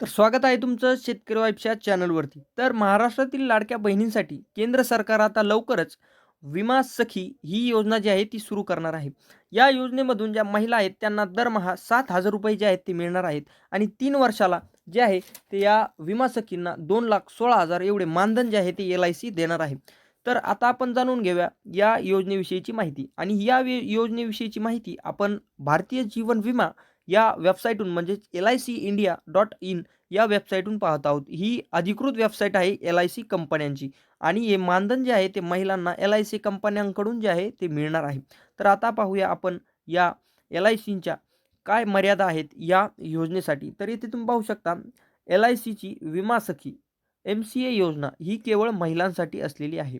तर स्वागत आहे तुमचं शेतकरी वाईफच्या चॅनलवरती. तर महाराष्ट्रातील लाडक्या बहिणींसाठी केंद्र सरकार आता लवकरच विमा सखी ही योजना जी आहे ती सुरू करणार आहे. या योजनेमधून ज्या महिला आहेत त्यांना दरमहा सात हजार रुपये जे आहेत ते मिळणार आहेत आणि तीन वर्षाला जे आहे ते या विमा सखींना दोन लाख सोळा हजार एवढे मानधन जे आहे ते एल आय सी देणार आहे. तर आता आपण जाणून घेऊया या योजनेविषयीची माहिती आणि या योजनेविषयीची माहिती आपण भारतीय जीवन विमा या वेबसाईटून म्हणजेच L I C India dot in या वेबसाईटहून पाहत आहोत. ही अधिकृत वेबसाईट आहे एल आय सी कंपन्यांची. आणि हे मानधन जे आहे ते महिलांना एल आय सी कंपन्यांकडून जे आहे ते मिळणार आहे. तर आता पाहूया आपण या एल आय सीच्या काय मर्यादा आहेत या योजनेसाठी. तर इथे तुम्ही पाहू शकता एल आय सीची विमा सखी एम सी ए योजना ही केवळ महिलांसाठी असलेली आहे.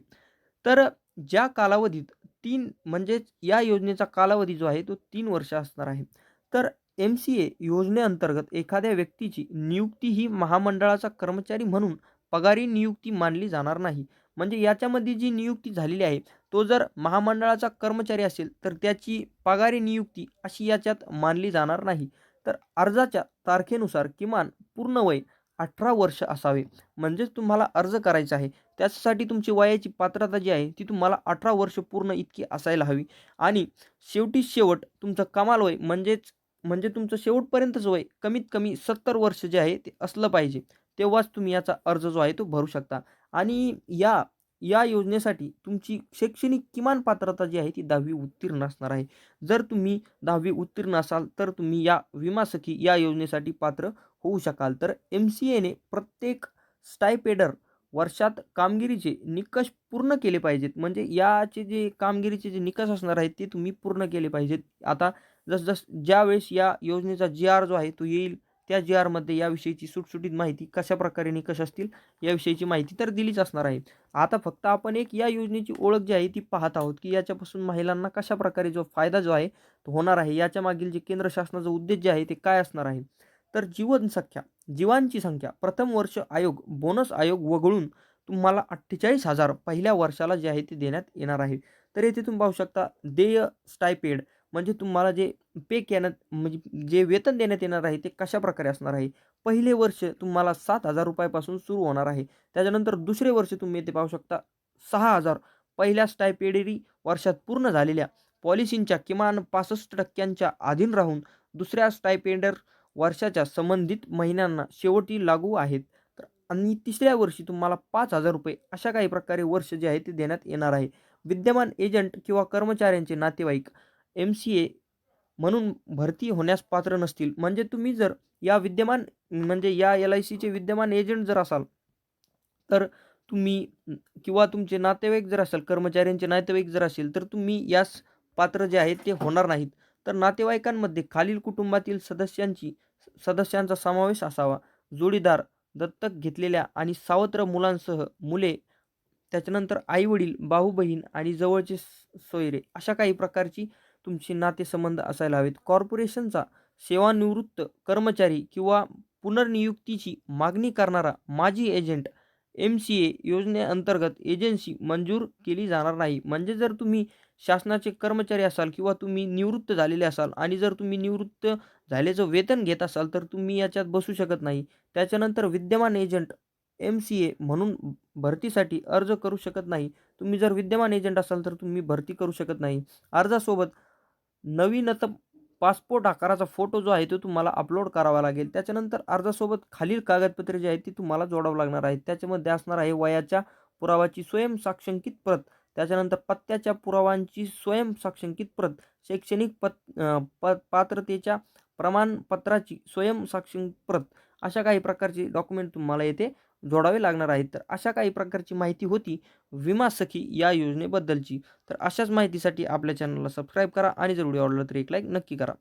तर ज्या कालावधीत तीन म्हणजेच या योजनेचा कालावधी जो आहे तो तीन वर्ष असणार आहे. तर एम सी ए योजनेअंतर्गत एखाद्या व्यक्तीची नियुक्ती ही महामंडळाचा कर्मचारी म्हणून पगारी नियुक्ती मानली जाणार नाही. म्हणजे याच्यामध्ये जी नियुक्ती झालेली आहे तो जर महामंडळाचा कर्मचारी असेल तर त्याची पगारी नियुक्ती अशी याच्यात मानली जाणार नाही. तर अर्जाच्या तारखेनुसार किमान पूर्ण वय अठरा वर्ष असावे. म्हणजेच तुम्हाला अर्ज करायचा आहे. त्यासाठी तुमची वयाची पात्रता जी आहे ती तुम्हाला अठरा वर्ष पूर्ण इतकी असायला हवी. आणि शेवटी शेवट तुमचं कमाल वय म्हणजेच म्हणजे तुमचं शेवटपर्यंतच वय कमीत कमी सत्तर वर्ष जे आहे ते असलं पाहिजे. तेव्हाच तुम्ही याचा अर्ज जो आहे तो भरू शकता. आणि या या योजनेसाठी तुमची शैक्षणिक किमान पात्रता जी आहे ती दहावी उत्तीर्ण असणार आहे. जर तुम्ही दहावी उत्तीर्ण असाल तर तुम्ही या विमा सखी या योजनेसाठी पात्र होऊ शकाल. तर एम सी एने प्रत्येक स्टायपेडर वर्षात कामगिरीचे निकष पूर्ण केले पाहिजेत. म्हणजे याचे जे कामगिरीचे जे निकष असणार आहेत ते तुम्ही पूर्ण केले पाहिजेत. आता जस जस ज्यावेळेस या योजनेचा जी आर जो आहे तो येईल त्या जी आरमध्ये याविषयीची सुटसुटीत माहिती कशा प्रकारे निकष असतील याविषयीची माहिती तर दिलीच असणार आहे. आता फक्त आपण एक या योजनेची ओळख जी आहे ती पाहत आहोत की याच्यापासून महिलांना कशा प्रकारे जो फायदा जो आहे तो होणार आहे याच्या मागील जे केंद्र शासनाचा उद्देश जे आहे ते काय असणार आहे? तर जीवनसंख्या जीवांची संख्या प्रथम वर्ष आयोग बोनस आयोग वगळून तुम्हाला अठ्ठेचाळीस हजार पहिल्या वर्षाला जे आहे ते देण्यात येणार आहे. तर येथे तुम्ही पाहू शकता देय स्टायपेड म्हणजे तुम्हाला जे पे केण्यात म्हणजे जे वेतन देण्यात येणार आहे ते कशा प्रकारे असणार आहे? पहिले वर्ष तुम्हाला सात हजार रुपयापासून सुरू होणार आहे. त्याच्यानंतर दुसरे वर्ष तुम्ही येथे पाहू शकता सहा हजार. पहिल्या स्टायपेडरी वर्षात पूर्ण झालेल्या पॉलिसींच्या किमान पासष्ट टक्क्यांच्या अधीन राहून दुसऱ्या स्टायपेंडर वर्षाच्या संबंधित महिन्यांना शेवटी लागू आहेत. तर आणि तिसऱ्या वर्षी तुम्हाला पाच हजार रुपये अशा काही प्रकारे वर्ष जे आहे ते देण्यात येणार आहे. विद्यमान एजंट किंवा कर्मचाऱ्यांचे नातेवाईक एम सी ए म्हणून भरती होण्यास पात्र नसतील. म्हणजे तुम्ही जर या विद्यमान म्हणजे या एल आय सीचे विद्यमान एजंट जर असाल तर तुम्ही किंवा तुमचे नातेवाईक जर असाल कर्मचाऱ्यांचे नातेवाईक जर असेल तर तुम्ही यास पात्र जे आहेत ते होणार नाहीत. तर नातेवाईकांमध्ये खालील कुटुंबातील सदस्यांची सदस्यांचा समावेश असावा. जोडीदार दत्तक घेतलेल्या आणि सावत्र मुलांसह मुले त्याच्यानंतर आईवडील भाऊ बहीण आणि जवळचे स- सोयरे अशा काही प्रकारची तुमची नातेसंबंध असायला हवेत. कॉर्पोरेशनचा सेवानिवृत्त कर्मचारी किंवा पुनर्नियुक्तीची मागणी करणारा माजी एजंट एम सी ए योजनेअंतर्गत एजन्सी मंजूर केली जाणार नाही. म्हणजे जर तुम्ही शासनाचे कर्मचारी असाल किंवा तुम्ही निवृत्त झालेले असाल आणि जर तुम्ही निवृत्त झाल्याचं वेतन घेत असाल तर तुम्ही याच्यात बसू शकत नाही. त्याच्यानंतर विद्यमान एजंट एम सी ए म्हणून भरतीसाठी अर्ज करू शकत नाही. तुम्ही जर विद्यमान एजंट असाल तर तुम्ही भरती करू शकत नाही. अर्जासोबत नवीनत पासपोर्ट आकाराचा फोटो जो आहे तो तुम्हाला अपलोड करावा लागेल. त्याच्यानंतर अर्जासोबत खालील कागदपत्रे जी आहेत ती तुम्हाला जोडावं लागणार आहेत. त्याच्यामध्ये असणार आहे वयाच्या पुरावाची स्वयंसाक्षांकित प्रत. त्याच्यानंतर पत्त्याच्या पुरावांची स्वयंसाक्षांकित प्रत. शैक्षणिक पत प पात्रतेच्या प्रमाणपत्राची स्वयंसाक्षांकित प्रत. अशा काही प्रकारचे डॉक्युमेंट तुम्हाला येथे जोडावे लागणार आहेत. तर अशा काही प्रकारची माहिती होती विमा सखी या योजनेबद्दलची. तर अशाच माहितीसाठी आपल्या चॅनलला सबस्क्राईब करा आणि जर व्हिडिओ आवडला तर एक लाईक नक्की करा.